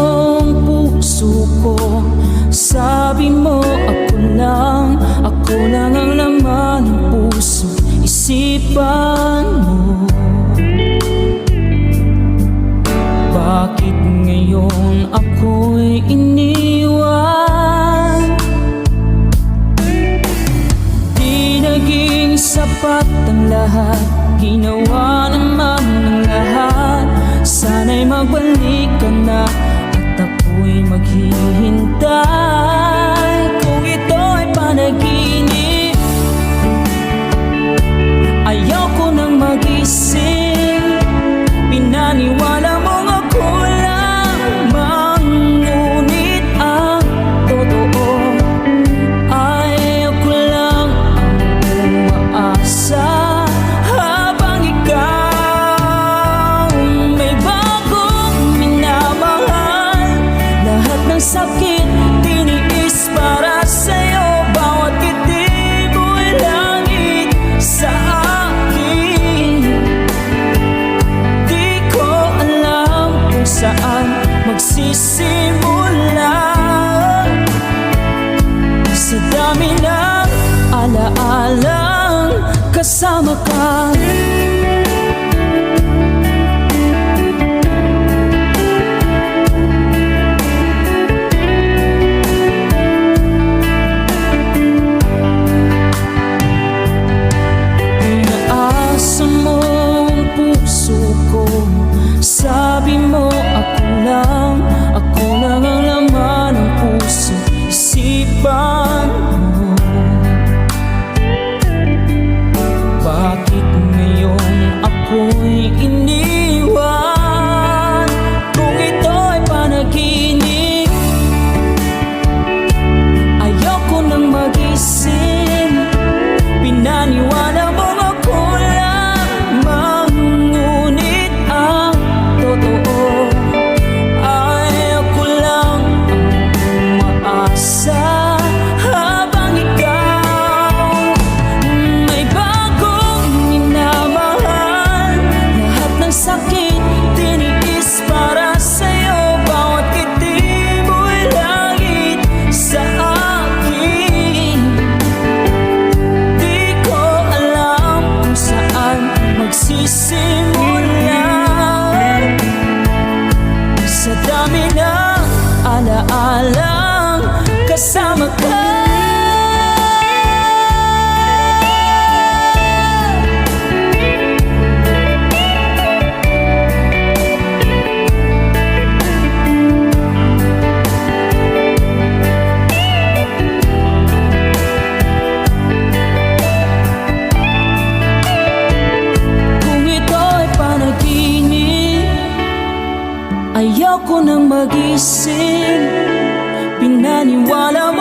ng puso ko. Sabi mo ako nang, ako nang ang laman ng puso. Isipan mo. Bakit ngayon ako'y iniwan? Di naging sapat ang lahat. Ginawa naman puso ko. Sabi mo ako lang. dami ng alaalang kasama ka. ako nang magising Pinaniwala mo